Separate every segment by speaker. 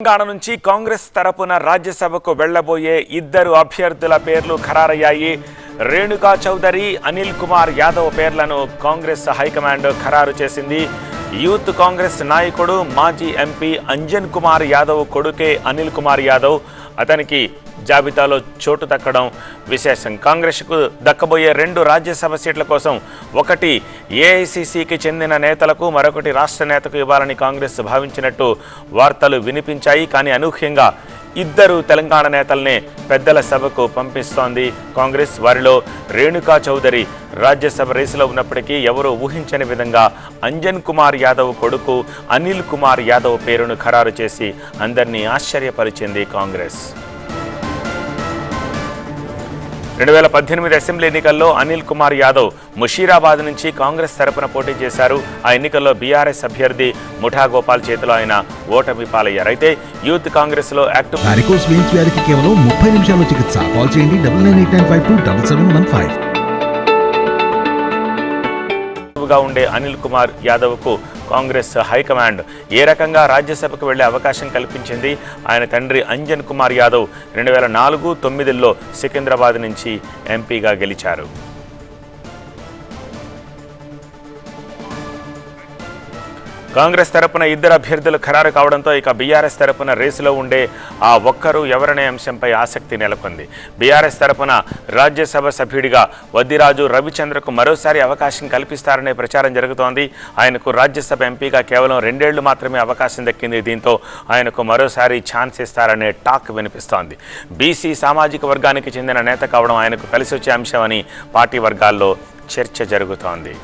Speaker 1: తెలంగాణ నుంచి కాంగ్రెస్ తరపున రాజ్యసభకు వెళ్ళబోయే ఇద్దరు అభ్యర్థుల పేర్లు ఖరారయ్యాయి. రేణుకా చౌదరి అనిల్ కుమార్ యాదవ్ పేర్లను కాంగ్రెస్ హైకమాండ్ ఖరారు చేసింది. యూత్ కాంగ్రెస్ నాయకుడు మాజీ ఎంపీ అంజన్ కుమార్ యాదవ్ కొడుకే అనిల్ కుమార్ యాదవ్. అతనికి జాబితాలో చోటు దక్కడం విశేషం. కాంగ్రెస్కు దక్కబోయే రెండు రాజ్యసభ సీట్ల కోసం ఒకటి ఏఐసిసికి చెందిన నేతలకు మరొకటి రాష్ట్ర నేతకు ఇవ్వాలని కాంగ్రెస్ భావించినట్టు వార్తలు వినిపించాయి. కానీ అనూహ్యంగా ఇద్దరు తెలంగాణ నేతలనే పెద్దల సభకు పంపిస్తోంది కాంగ్రెస్. వారిలో రేణుకా చౌదరి రాజ్యసభ రేసులో ఉన్నప్పటికీ ఎవరూ ఊహించని విధంగా అంజన్ కుమార్ యాదవ్ కొడుకు అనిల్ కుమార్ యాదవ్ పేరును ఖరారు చేసి అందరినీ ఆశ్చర్యపరిచింది కాంగ్రెస్. రెండు వేల పద్దెనిమిది అసెంబ్లీ ఎన్నికల్లో అనిల్ కుమార్ యాదవ్ ముషీరాబాద్ నుంచి కాంగ్రెస్ తరపున పోటీ చేశారు. ఆ ఎన్నికల్లో బీఆర్ఎస్ అభ్యర్థి ముఠా గోపాల్ చేతిలో ఆయన ఓటమి పాలయ్యారు. అయితే యూత్ కాంగ్రెస్లో యాక్టివ్
Speaker 2: వారికోస్ వెయిన్స్ వ్యాధికి కేవలం ముప్పై చికిత్స. కాల్ చేయండి nine eight nine five two seven one
Speaker 1: ఫైవ్గా ఉండే అనిల్ కుమార్ యాదవ్కు కాంగ్రెస్ హైకమాండ్ ఏ రకంగా రాజ్యసభకు వెళ్ళే అవకాశం కల్పించింది? ఆయన తండ్రి అంజన్ కుమార్ యాదవ్ రెండు వేల నాలుగు తొమ్మిదిలో సికింద్రాబాద్ నుంచి ఎంపీగా గెలిచారు. కాంగ్రెస్ తరపున ఇద్దరు అభ్యర్థులు ఖరారు కావడంతో ఇక బీఆర్ఎస్ తరపున రేసులో ఉండే ఆ ఒక్కరు ఎవరనే అంశంపై ఆసక్తి నెలకొంది. బీఆర్ఎస్ తరపున రాజ్యసభ సభ్యుడిగా వద్దిరాజు రవిచంద్రకు మరోసారి అవకాశం కల్పిస్తారనే ప్రచారం జరుగుతోంది. ఆయనకు రాజ్యసభ ఎంపీగా కేవలం రెండేళ్ళు మాత్రమే అవకాశం దక్కింది. దీంతో ఆయనకు మరోసారి ఛాన్స్ ఇస్తారనే టాక్ వినిపిస్తోంది. బీసీ సామాజిక వర్గానికి చెందిన నేత కావడం ఆయనకు కలిసి వచ్చే అంశమని పార్టీ వర్గాల్లో చర్చ జరుగుతోంది.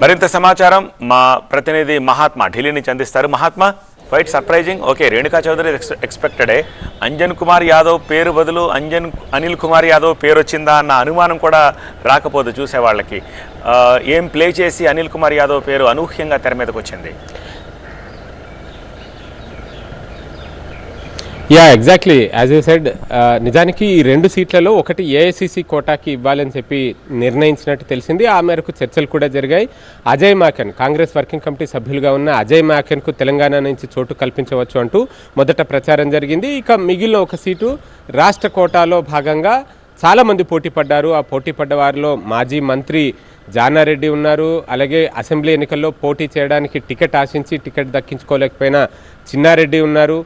Speaker 1: మరింత సమాచారం మా ప్రతినిధి మహాత్మా ఢిల్లీ నుంచి అందిస్తారు Mahatma quite surprising okay Renuka Chowdhury ఎక్స్పెక్టెడే Anjan Kumar Yadav పేరు బదులు అంజన్ అనిల్ కుమార్ యాదవ్ పేరు వచ్చిందా అన్న అనుమానం కూడా రాకపోదు చూసేవాళ్ళకి. ఏం ప్లే చేసి అనిల్ కుమార్ యాదవ్ పేరు అనూహ్యంగా తెర మీదకి వచ్చింది
Speaker 3: yeah exactly as you said నిజానికి ఈ రెండు సీట్లలో ఒకటి ఏఐసిసి కోటాకి ఇవ్వాలని చెప్పి నిర్ణయించినట్టు తెలిసింది. ఆ మేరకు చర్చలు కూడా జరిగాయి. అజయ్ మాకెన్ కాంగ్రెస్ వర్కింగ్ కమిటీ సభ్యులుగా ఉన్న అజయ్ మాకెన్కు తెలంగాణ నుంచి చోటు కల్పించవచ్చు అంటూ మొదట ప్రచారం జరిగింది. ఇక మిగిలిన ఒక సీటు రాష్ట్ర కోటాలో భాగంగా చాలామంది పోటీ పడ్డారు. ఆ పోటీ పడ్డ వారిలో మాజీ మంత్రి జానారెడ్డి ఉన్నారు. అలాగే అసెంబ్లీ ఎన్నికల్లో పోటీ చేయడానికి టికెట్ ఆశించి టికెట్ దక్కించుకోలేకపోయిన చిన్నారెడ్డి ఉన్నారు.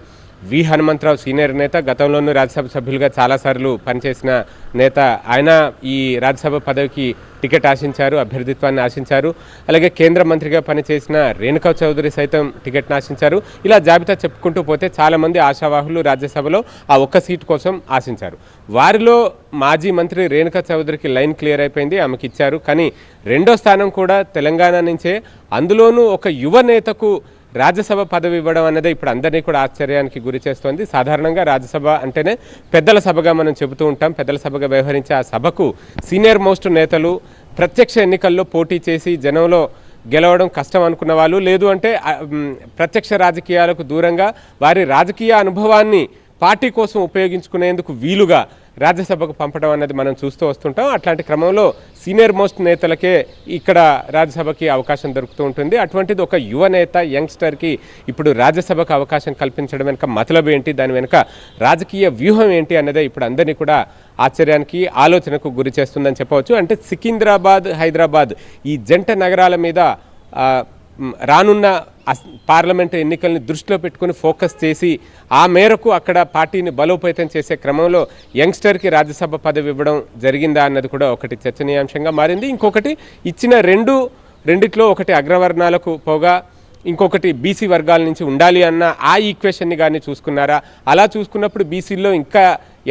Speaker 3: వి. హనుమంతరావు సీనియర్ నేత గతంలోనూ రాజ్యసభ సభ్యులుగా చాలాసార్లు పనిచేసిన నేత. ఆయన ఈ రాజ్యసభ పదవికి టికెట్ ఆశించారు అభ్యర్థిత్వాన్ని ఆశించారు. అలాగే కేంద్ర మంత్రిగా పనిచేసిన రేణుకా చౌదరి సైతం టికెట్ను ఆశించారు. ఇలా జాబితా చెప్పుకుంటూ పోతే చాలామంది ఆశావాహులు రాజ్యసభలో ఆ ఒక్క సీటు కోసం ఆశించారు. వారిలో మాజీ మంత్రి రేణుకా చౌదరికి లైన్ క్లియర్ అయిపోయింది ఆమెకి ఇచ్చారు. కానీ రెండో స్థానం కూడా తెలంగాణ నుంచే. అందులోనూ ఒక యువ నేతకు రాజ్యసభ పదవి ఇవ్వడం అనేది ఇప్పుడు అందరినీ కూడా ఆశ్చర్యానికి గురి చేస్తోంది. సాధారణంగా రాజ్యసభ అంటేనే పెద్దల సభగా మనం చెబుతూ ఉంటాం. పెద్దల సభగా వ్యవహరించే ఆ సభకు సీనియర్ మోస్ట్ నేతలు ప్రత్యక్ష ఎన్నికల్లో పోటీ చేసి జనంలో గెలవడం కష్టం అనుకున్న వాళ్ళు. లేదు అంటే ప్రత్యక్ష రాజకీయాలకు దూరంగా వారి రాజకీయ అనుభవాన్ని పార్టీ కోసం ఉపయోగించుకునేందుకు వీలుగా రాజ్యసభకు పంపడం అన్నది మనం చూస్తూ వస్తుంటాం. అట్లాంటి క్రమంలో సీనియర్ మోస్ట్ నేతలకే ఇక్కడ రాజ్యసభకి అవకాశం దొరుకుతూ ఉంటుంది. అటువంటిది ఒక యువ నేత యంగ్స్టర్కి ఇప్పుడు రాజ్యసభకు అవకాశం కల్పించడం వెనుక మతలబు ఏంటి దాని వెనుక రాజకీయ వ్యూహం ఏంటి అన్నదే ఇప్పుడు అందరినీ కూడా ఆశ్చర్యానికి ఆలోచనకు గురి చేస్తుందని చెప్పవచ్చు. అంటే సికింద్రాబాద్ హైదరాబాద్ ఈ జంట నగరాల మీద రానున్న పార్లమెంట్ ఎన్నికల్ని దృష్టిలో పెట్టుకుని ఫోకస్ చేసి ఆ మేరకు అక్కడ పార్టీని బలోపేతం చేసే క్రమంలో యంగ్స్టర్కి రాజ్యసభ పదవి ఇవ్వడం జరిగిందా అన్నది కూడా ఒకటి చర్చనీయాంశంగా మారింది. ఇంకొకటి ఇచ్చిన రెండు రెండిట్లో ఒకటి అగ్రవర్ణాలకు పోగా ఇంకొకటి బీసీ వర్గాల నుంచి ఉండాలి అన్న ఆ ఈక్వేషన్ని కానీ చూసుకున్నారా? అలా చూసుకున్నప్పుడు బీసీలో ఇంకా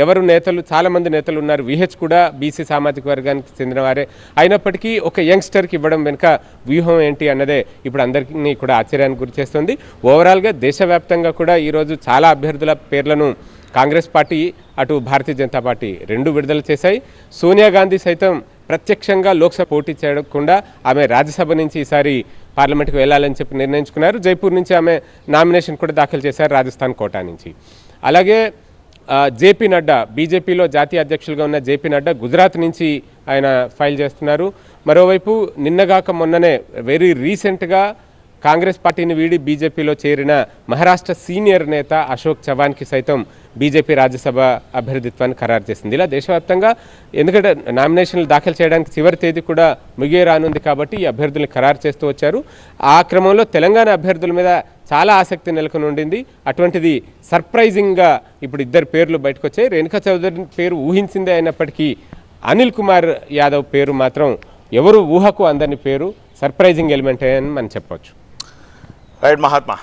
Speaker 3: ఎవరు నేతలు చాలామంది నేతలు ఉన్నారు. విహెచ్ కూడా బీసీ సామాజిక వర్గానికి చెందినవారే అయినప్పటికీ ఒక యంగ్స్టర్కి ఇవ్వడం వెనుక వ్యూహం ఏంటి అన్నదే ఇప్పుడు అందరినీ కూడా ఆశ్చర్యానికి గురి చేస్తుంది. ఓవరాల్గా దేశవ్యాప్తంగా కూడా ఈరోజు చాలా అభ్యర్థుల పేర్లను కాంగ్రెస్ పార్టీ అటు భారతీయ జనతా పార్టీ రెండు విడుదల చేశాయి. సోనియా గాంధీ సైతం ప్రత్యక్షంగా లోక్సభ పోటీ చేయకుండా ఆమె రాజ్యసభ నుంచి ఈసారి పార్లమెంట్కి వెళ్ళాలని చెప్పి నిర్ణయించుకున్నారు. జైపూర్ నుంచి ఆమె నామినేషన్ కూడా దాఖలు చేశారు రాజస్థాన్ కోటా నుంచి. అలాగే జేపీ నడ్డా బీజేపీలో జాతీయ అధ్యక్షులుగా ఉన్న జేపీ నడ్డా గుజరాత్ నుంచి ఆయన ఫైల్ చేస్తున్నారు. మరోవైపు నిన్నగాక మొన్ననే వెరీ రీసెంట్గా కాంగ్రెస్ పార్టీని వీడి బీజేపీలో చేరిన మహారాష్ట్ర సీనియర్ నేత అశోక్ చవాన్కి సైతం బీజేపీ రాజ్యసభ అభ్యర్థిత్వాన్ని ఖరారు చేసింది. ఇలా దేశవ్యాప్తంగా ఎందుకంటే నామినేషన్లు దాఖలు చేయడానికి చివరి తేదీ కూడా ముగియ రానుంది కాబట్టి ఈ అభ్యర్థుల్ని ఖరారు చేస్తూ వచ్చారు. ఆ క్రమంలో తెలంగాణ అభ్యర్థుల మీద చాలా ఆసక్తి నెలకొని ఉండింది అటువంటిది సర్ప్రైజింగ్గా ఇప్పుడు ఇద్దరు పేర్లు బయటకు వచ్చాయి రేణుకా చౌదరి పేరు ఊహించిందే అయినప్పటికీ అనిల్ కుమార్ యాదవ్ పేరు మాత్రం ఎవరు ఊహకు అందని పేరు సర్ప్రైజింగ్ ఎలిమెంట్ అని మనం చెప్పొచ్చు
Speaker 1: రైట్ మహాత్మా